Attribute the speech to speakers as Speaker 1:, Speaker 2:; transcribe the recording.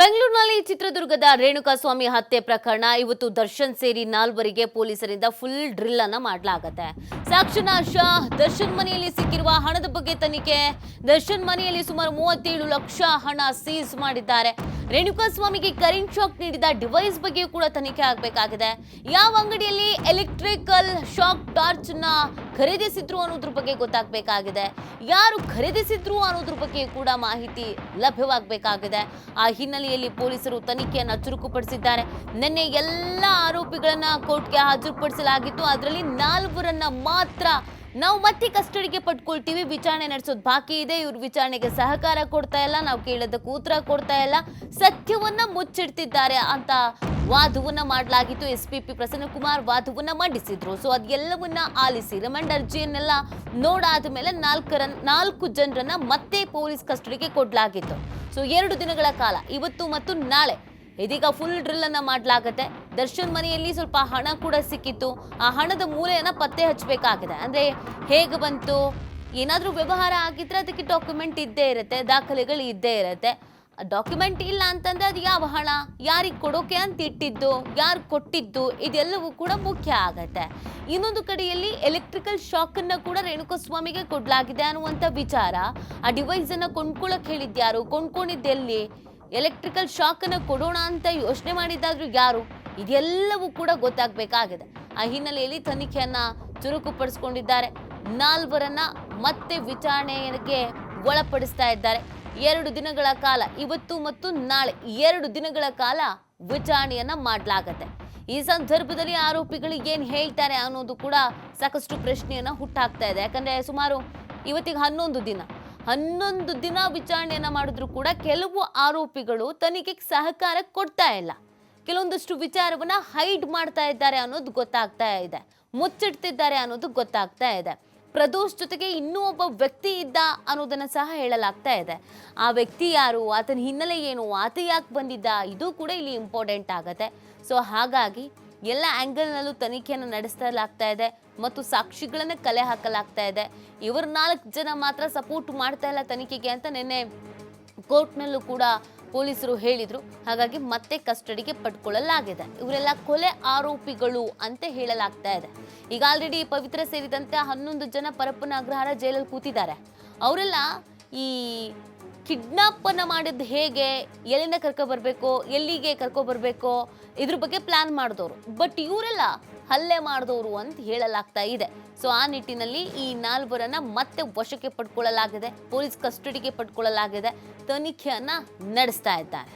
Speaker 1: ಬೆಂಗಳೂರಿನಲ್ಲಿ ಚಿತ್ರದುರ್ಗದ ರೇಣುಕಾಸ್ವಾಮಿ ಹತ್ಯೆ ಪ್ರಕರಣ. ಇವತ್ತು ದರ್ಶನ್ ಸೇರಿ ನಾಲ್ವರಿಗೆ ಪೊಲೀಸರಿಂದ ಫುಲ್ ಡ್ರಿಲ್ ಅನ್ನ ಮಾಡಲಾಗತ್ತೆ. ಸಾಕ್ಷಿನಾಶ ದರ್ಶನ್ ಮನೆಯಲ್ಲಿ ಸಿಕ್ಕಿರುವ ಹಣದ ಬಗ್ಗೆ ತನಿಖೆ. ದರ್ಶನ್ ಮನೆಯಲ್ಲಿ ಸುಮಾರು ಮೂವತ್ತೇಳು ಲಕ್ಷ ಹಣ ಸೀಸ್ ಮಾಡಿದ್ದಾರೆ. ರೇಣುಕಾಸ್ವಾಮಿಗೆ ಕರೆಂಟ್ ಶಾಕ್ ನೀಡಿದ ಡಿವೈಸ್ ಬಗ್ಗೆಯೂ ಕೂಡ ತನಿಖೆ ಆಗಬೇಕಾಗಿದೆ. ಯಾವ ಅಂಗಡಿಯಲ್ಲಿ ಎಲೆಕ್ಟ್ರಿಕಲ್ ಶಾಕ್ ಟಾರ್ಚ್ನ ಖರೀದಿಸಿದ್ರು ಅನ್ನೋದ್ರ ಬಗ್ಗೆ ಗೊತ್ತಾಗಬೇಕಾಗಿದೆ. ಯಾರು ಖರೀದಿಸಿದ್ರು ಅನ್ನೋದ್ರ ಬಗ್ಗೆ ಕೂಡ ಮಾಹಿತಿ ಲಭ್ಯವಾಗಬೇಕಾಗಿದೆ. ಆ ಹಿನ್ನೆಲೆಯಲ್ಲಿ ಪೊಲೀಸರು ತನಿಖೆಯನ್ನು ಚುರುಕುಪಡಿಸಿದ್ದಾರೆ. ನಿನ್ನೆ ಎಲ್ಲ ಆರೋಪಿಗಳನ್ನ ಕೋರ್ಟ್ಗೆ ಹಾಜರುಪಡಿಸಲಾಗಿತ್ತು. ಅದರಲ್ಲಿ ನಾಲ್ವರನ್ನ ಮಾತ್ರ ನಾವು ಮತ್ತೆ ಕಸ್ಟಡಿಗೆ ಪಡ್ಕೊಳ್ತೀವಿ. ವಿಚಾರಣೆ ನಡೆಸೋದು ಬಾಕಿ ಇದೆ. ಇವ್ರ ವಿಚಾರಣೆಗೆ ಸಹಕಾರ ಕೊಡ್ತಾ ಇಲ್ಲ. ನಾವು ಕೇಳೋದಕ್ಕೆ ಉತ್ತರ ಕೊಡ್ತಾ ಇಲ್ಲ. ಸತ್ಯವನ್ನ ಮುಚ್ಚಿಡ್ತಿದ್ದಾರೆ ಅಂತ ವಾದವನ್ನ ಮಾಡಲಾಗಿತ್ತು. ಎಸ್ ಪಿ ಪಿ ಪ್ರಸನ್ನಕುಮಾರ್ ವಾದವನ್ನ ಮಂಡಿಸಿದ್ರು. ಸೊ, ಅದೆಲ್ಲವನ್ನ ಆಲಿಸಿ ರಿಮಾಂಡ್ ಅರ್ಜಿಯನ್ನೆಲ್ಲ ನೋಡಾದ ಮೇಲೆ ನಾಲ್ಕರ, ನಾಲ್ಕು ಜನರನ್ನ ಮತ್ತೆ ಪೊಲೀಸ್ ಕಸ್ಟಡಿಗೆ ಕೊಡಲಾಗಿತ್ತು. ಸೊ, ಎರಡು ದಿನಗಳ ಕಾಲ, ಇವತ್ತು ಮತ್ತು ನಾಳೆ. ಇದೀಗ ಫುಲ್ ಡ್ರಿಲ್ ಅನ್ನ ಮಾಡಲಾಗತ್ತೆ. ದರ್ಶನ್ ಮನೆಯಲ್ಲಿ ಸ್ವಲ್ಪ ಹಣ ಕೂಡ ಸಿಕ್ಕಿತ್ತು. ಆ ಹಣದ ಮೂಲೆಯನ್ನ ಪತ್ತೆ ಹಚ್ಚಬೇಕಾಗಿದೆ. ಅಂದ್ರೆ ಹೇಗೆ ಬಂತು? ಏನಾದರೂ ವ್ಯವಹಾರ ಆಗಿದ್ರೆ ಅದಕ್ಕೆ ಡಾಕ್ಯುಮೆಂಟ್ ಇದ್ದೇ ಇರುತ್ತೆ, ದಾಖಲೆಗಳು ಇದ್ದೇ ಇರುತ್ತೆ. ಡಾಕ್ಯುಮೆಂಟ್ ಇಲ್ಲ ಅಂತಂದ್ರೆ ಅದು ಯಾವ ಹಣ? ಯಾರಿಗೆ ಕೊಡೋಕೆ ಅಂತ ಇಟ್ಟಿದ್ದು, ಯಾರು ಕೊಟ್ಟಿದ್ದು, ಇದೆಲ್ಲವೂ ಕೂಡ ಮುಖ್ಯ ಆಗತ್ತೆ. ಇನ್ನೊಂದು ಕಡೆಯಲ್ಲಿ ಎಲೆಕ್ಟ್ರಿಕಲ್ ಶಾಕ್ ಅನ್ನ ಕೂಡ ರೇಣುಕಸ್ವಾಮಿಗೆ ಕೊಡಲಾಗಿದೆ ಅನ್ನುವಂಥ ವಿಚಾರ. ಆ ಡಿವೈಸ್ ಅನ್ನ ಕೊಂಡ್ಕೊಳ್ಳಕ್ ಹೇಳಿದ್ಯಾರು ಕೊಂಡ್ಕೊಂಡಿದ್ದೆಲ್ಲಿ ಎಲೆಕ್ಟ್ರಿಕಲ್ ಶಾಕ್ ಅನ್ನ ಕೊಡೋಣ ಅಂತ ಯೋಚನೆ ಮಾಡಿದ್ದಾದ್ರು ಯಾರು? ಇದೆಲ್ಲವೂ ಕೂಡ ಗೊತ್ತಾಗಬೇಕಾಗಿದೆ. ಆ ಹಿನ್ನೆಲೆಯಲ್ಲಿ ತನಿಖೆಯನ್ನ ಚುರುಕುಪಡಿಸ್ಕೊಂಡಿದ್ದಾರೆ. ನಾಲ್ವರನ್ನ ಮತ್ತೆ ವಿಚಾರಣೆಗೆ ಒಳಪಡಿಸ್ತಾ ಇದ್ದಾರೆ. ಎರಡು ದಿನಗಳ ಕಾಲ, ಇವತ್ತು ಮತ್ತು ನಾಳೆ ಎರಡು ದಿನಗಳ ಕಾಲ ವಿಚಾರಣೆಯನ್ನ ಮಾಡಲಾಗತ್ತೆ. ಈ ಸಂದರ್ಭದಲ್ಲಿ ಆರೋಪಿಗಳು ಏನ್ ಹೇಳ್ತಾರೆ ಅನ್ನೋದು ಕೂಡ ಸಾಕಷ್ಟು ಪ್ರಶ್ನೆಯನ್ನ ಹುಟ್ಟಾಕ್ತಾ ಇದೆ. ಯಾಕಂದ್ರೆ ಸುಮಾರು ಇವತ್ತಿಗೆ ಹನ್ನೊಂದು ದಿನ. ಹನ್ನೊಂದು ದಿನ ವಿಚಾರಣೆಯನ್ನ ಮಾಡಿದ್ರು ಕೂಡ ಕೆಲವು ಆರೋಪಿಗಳು ತನಿಖೆಗೆ ಸಹಕಾರ ಕೊಡ್ತಾ ಇಲ್ಲ. ಕೆಲವೊಂದಷ್ಟು ವಿಚಾರವನ್ನ ಹೈಡ್ ಮಾಡ್ತಾ ಇದ್ದಾರೆ ಅನ್ನೋದು ಗೊತ್ತಾಗ್ತಾ ಇದೆ. ಮುಚ್ಚಿಡ್ತಿದ್ದಾರೆ ಅನ್ನೋದು ಗೊತ್ತಾಗ್ತಾ ಇದೆ. ಪ್ರದೋಷ್ ಜೊತೆಗೆ ಇನ್ನೂ ಒಬ್ಬ ವ್ಯಕ್ತಿ ಇದ್ದ ಅನ್ನೋದನ್ನ ಸಹ ಹೇಳಲಾಗ್ತಾ ಇದೆ. ಆ ವ್ಯಕ್ತಿ ಯಾರು? ಆತನ ಹಿನ್ನೆಲೆ ಏನು? ಆತ ಯಾಕೆ ಬಂದಿದ್ದ? ಇದು ಕೂಡ ಇಲ್ಲಿ ಇಂಪಾರ್ಟೆಂಟ್ ಆಗುತ್ತೆ. ಸೊ ಹಾಗಾಗಿ ಎಲ್ಲ ಆ್ಯಂಗಲ್ನಲ್ಲೂ ತನಿಖೆಯನ್ನು ನಡೆಸಲಾಗ್ತಾ ಇದೆ ಮತ್ತು ಸಾಕ್ಷಿಗಳನ್ನು ಕಲೆ ಹಾಕಲಾಗ್ತಾ ಇದೆ. ಇವರು ನಾಲ್ಕು ಜನ ಮಾತ್ರ ಸಪೋರ್ಟ್ ಮಾಡ್ತಾ ಇಲ್ಲ ತನಿಖೆಗೆ ಅಂತ ನಿನ್ನೆ ಕೋರ್ಟ್ನಲ್ಲೂ ಕೂಡ ಪೊಲೀಸರು ಹೇಳಿದ್ರು. ಹಾಗಾಗಿ ಮತ್ತೆ ಕಸ್ಟಡಿಗೆ ಪಡ್ಕೊಳ್ಳಲಾಗಿದೆ. ಇವರೆಲ್ಲ ಕೊಲೆ ಆರೋಪಿಗಳು ಅಂತ ಹೇಳಲಾಗ್ತಾ ಇದೆ. ಈಗ ಆಲ್ರೆಡಿ ಪವಿತ್ರ ಸೇರಿದಂತೆ ಹನ್ನೊಂದು ಜನ ಪರಪ್ಪನ ಅಗ್ರಹಾರ ಜೈಲಲ್ಲಿ ಕೂತಿದ್ದಾರೆ. ಅವರೆಲ್ಲ ಈ ಕಿಡ್ನಾಪ್ ಅನ್ನ ಮಾಡಿದ್ದು ಹೇಗೆ, ಎಲ್ಲಿಂದ ಕರ್ಕೊ ಬರಬೇಕು, ಎಲ್ಲಿಗೆ ಕರ್ಕೊ ಬರಬೇಕು, ಇದ್ರ ಬಗ್ಗೆ ಪ್ಲಾನ್ ಮಾಡಿದವರು. ಬಟ್ ಇವರೆಲ್ಲ ಹಲ್ಲೆ ಮಾಡಿದವರು ಅಂತ ಹೇಳಲಾಗ್ತಾ ಇದೆ. ಸೊ ಆ ನಿಟ್ಟಿನಲ್ಲಿ ಈ ನಾಲ್ವರನ್ನ ಮತ್ತೆ ವಶಕ್ಕೆ ಪಡ್ಕೊಳ್ಳಲಾಗಿದೆ, ಪೊಲೀಸ್ ಕಸ್ಟಡಿಗೆ ಪಡ್ಕೊಳ್ಳಲಾಗಿದೆ, ತನಿಖೆಯನ್ನ ನಡೆಸ್ತಾ ಇದ್ದಾರೆ.